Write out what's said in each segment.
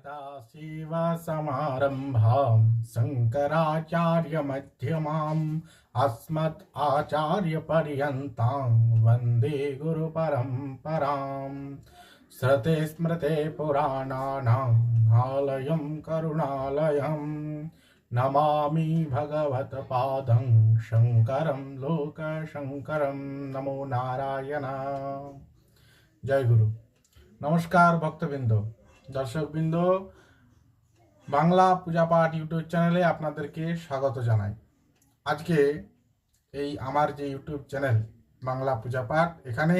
तदा सेवासमारम्भां शङ्कराचार्यमध्यमाम् अस्मत् आचार्यपर्यन्तां वंदे गुरुपरम्परां स्रते स्मृते पुराणानाम् आलयं करुणालयं नमामि भगवत्पादं शङ्करं लोकशङ्करं। नमो नारायण। जय गुरु। नमस्कार भक्तबिंदो দর্শকবৃন্দ, বাংলা পূজা পাঠ ইউটিউব চ্যানেলে আপনাদেরকে স্বাগত জানাই। আজকে এই আমার যে ইউটিউব চ্যানেল, বাংলা পূজা পাঠ, এখানে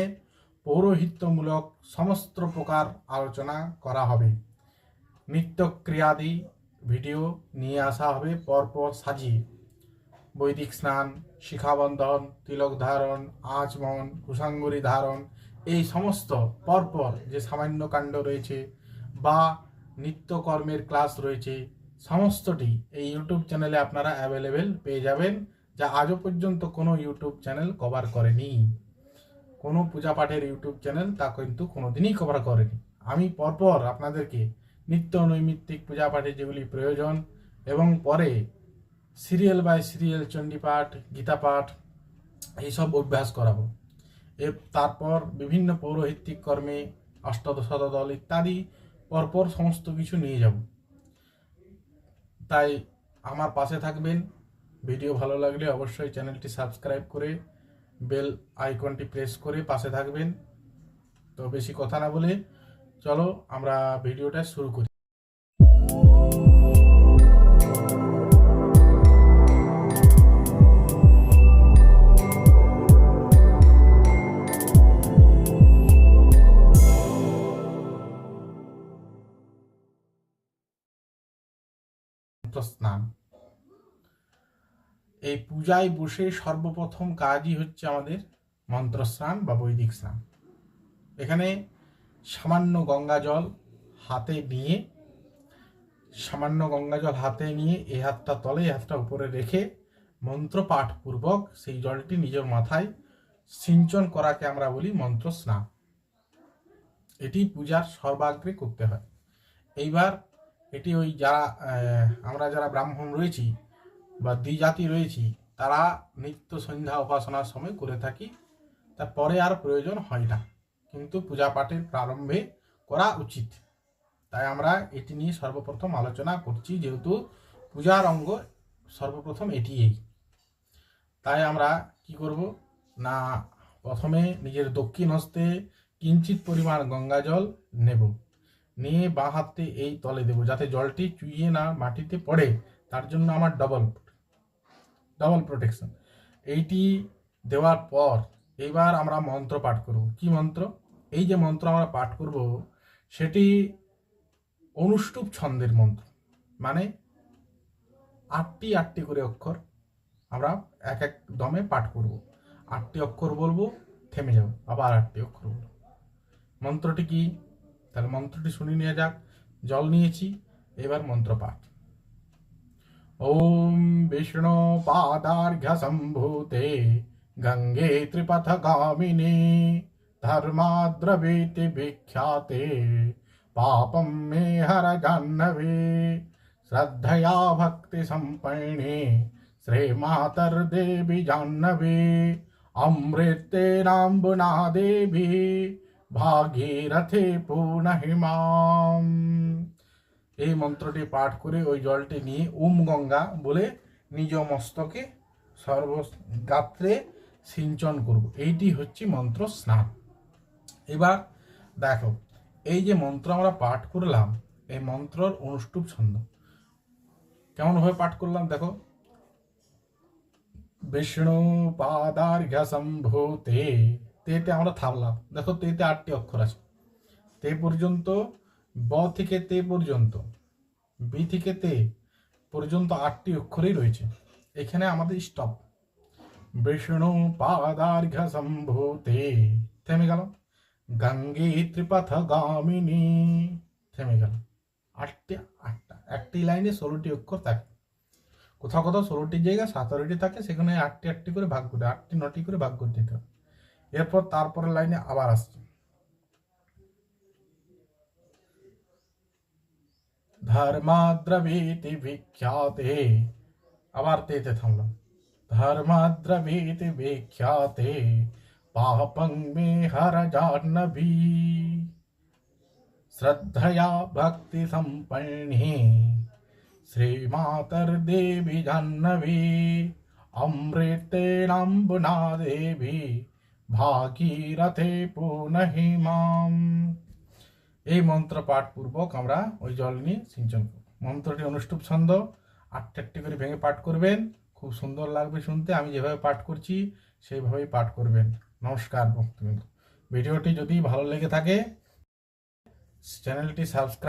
পৌরোহিত্যমূলক সমস্ত প্রকার আলোচনা করা হবে। নিত্য ক্রিয়াদি ভিডিও নিয়ে আসা হবে, পরপর সাজিয়ে। বৈদিক স্নান, শিখাবন্ধন, তিলক ধারণ আচমন কুসাঙ্গুরি ধারণ, এই সমস্ত পরপর যে সামান্য কাণ্ড রয়েছে বা নিত্যকর্মের ক্লাস রয়েছে, সমস্তটি এই ইউটিউব চ্যানেলে আপনারা অ্যাভেলেবেল পেয়ে যাবেন, যা আজও পর্যন্ত কোনো ইউটিউব চ্যানেল কভার করেনি। কোনো পূজা পাঠের ইউটিউব চ্যানেল তা কিন্তু কোনোদিনই কভার করেনি। আমি পরপর আপনাদেরকে নিত্য নৈমিত্তিক পূজা পাঠে যেগুলি প্রয়োজন, এবং পরে সিরিয়াল বাই সিরিয়াল চণ্ডীপাঠ গীতা পাঠ, এইসব অভ্যাস করাবো। এ তারপর বিভিন্ন পৌরোহিত্যিক কর্মে অষ্টাদশ দল ইত্যাদি পরপর সমস্ত কিছু নিয়ে যাব। তাই আমার পাশে থাকবেন। ভিডিও ভালো লাগলে অবশ্যই চ্যানেলটি সাবস্ক্রাইব করে বেল আইকনটি প্রেস করে পাশে থাকবেন। তো বেশি কথা না বলে চলো আমরা ভিডিওটা শুরু করি। স্নান। এই পূজায় বসে সর্বপ্রথম কাজই হচ্ছে আমাদের মন্ত্রস্নান বা বৈদিক স্নান। এখানে সামান্য গঙ্গা জল হাতে নিয়ে, সামান্য গঙ্গা জল হাতে নিয়ে এ হাতটা তলে এই হাতটা উপরে রেখে মন্ত্র পাঠ পূর্বক সেই জলটি নিজের মাথায় সিঞ্চন করাকে আমরা বলি মন্ত্র স্নান এটি পূজার সর্বাগ্রে করতে হয়। এইবার এটি ওই যারা আমরা যারা ব্রাহ্মণ রয়েছি বা দ্বিজাতি রয়েছি, তারা নিত্য সন্ধ্যা উপাসনার সময় করে থাকি। তা পরে আর প্রয়োজন হয় না। কিন্তু পূজা পাঠের প্রারম্ভে করা উচিত। তাই আমরা এটি নিয়ে সর্বপ্রথম আলোচনা করছি, যেহেতু পূজার অঙ্গ সর্বপ্রথম এটিই তাই আমরা কি করব? না, প্রথমে নিজের দক্ষিণ হস্তে কিঞ্চিত পরিমাণ গঙ্গা জল নেব। নিয়ে বাঁ হাতে এই তলে দেবো, যাতে জলটি চুইয়ে না মাটিতে পড়ে। তার জন্য আমার ডবল ডবল প্রোটেকশন এইটি দেওয়ার পর এবার আমরা মন্ত্র পাঠ করব। কি মন্ত্র? এই যে মন্ত্র আমরা পাঠ করব, সেটি অনুষ্টুপ ছন্দের মন্ত্র। মানে আটটি আটটি করে অক্ষর আমরা এক এক দমে পাঠ করব। আটটি অক্ষর বলব, থেমে যাব, আবার আটটি অক্ষর বলব। মন্ত্রটি কি? তাহলে মন্ত্রটি শুনে নেওয়া যাক জল নিয়েছি এবার মন্ত্র পাঠ ॐ विष्णुपादार्घ्यसम्भूते गङ्गे त्रिपथगामिनी धर्माद्रवीति विख्याते पापं मे हर जाह्नवी श्रद्धया भक्तिसम्पन्ने श्रीमातर्देवी जाह्नवी अमृतेनाम्बुना देवी ভাগীরথে পূর্ণহিমাম। এই মন্ত্রটি পাঠ করে ওই জলটি নিয়ে উম গঙ্গা বলে নিজ মস্তকে সর্বগাত্রে সিঞ্চন করব। এইটি হচ্ছে মন্ত্র স্নান। এবার দেখো, এই যে মন্ত্র আমরা পাঠ করলাম, এই মন্ত্রর অনুষ্ঠুপ ছন্দ। কেমনভাবে পাঠ করলাম দেখো? বিষ্ণু পাদার্ঘ্য সম্ভূতে তেতে আমরা থামলাম। দেখো তেতে আটটি অক্ষর আছে। তে পর্যন্ত, ব থেকে তে পর্যন্ত, বি থেকে তে পর্যন্ত আটটি অক্ষরই রয়েছে। এখানে আমাদের স্টপ বিষ্ণু পাদার্ঘ সম্ভূতে থেমে গেল। গঙ্গে ত্রিপথ গামিনী থেমে গেল। আটটি, আটটা, একটি লাইনে ষোলোটি অক্ষর থাকে। কোথাও কোথাও ষোলোটি জায়গায় সতেরোটি থাকে, সেখানে আটটি আটটি করে ভাগ করে, আটটি, নটি করে ভাগ করে দিতে হবে। এরপর তারপরের লাইনে আবার আসছে ধর্মাদ্রবীতি বিখ্যাতে আবার তেতে থামলাম ধর্মাদ্রবীতি বিখ্যাতে পাপং মে হর জাহ্নবী শ্রদ্ধয়া ভক্তি সম্পন্নে শ্রীমাতর্দেবী জাহ্নবী অমৃতেনাম্বুনা দেবী ভাগীরথে পুনহি মাম এই মন্ত্র পাঠ পূর্বক আমরা ওই জল নিয়ে সিঞ্চন করব। মন্ত্রটি অনুষ্ঠুপ ছন্দ আটটি করে ভেঙে পাঠ করবেন। খুব সুন্দর লাগবে শুনতে, আমি যেভাবে পাঠ করছি সেইভাবেই পাঠ করবেন। নমস্কার ভক্তবৃন্দ ভিডিওটি যদি ভালো লেগে থাকে, চ্যানেলটি সাবস্ক্রাইব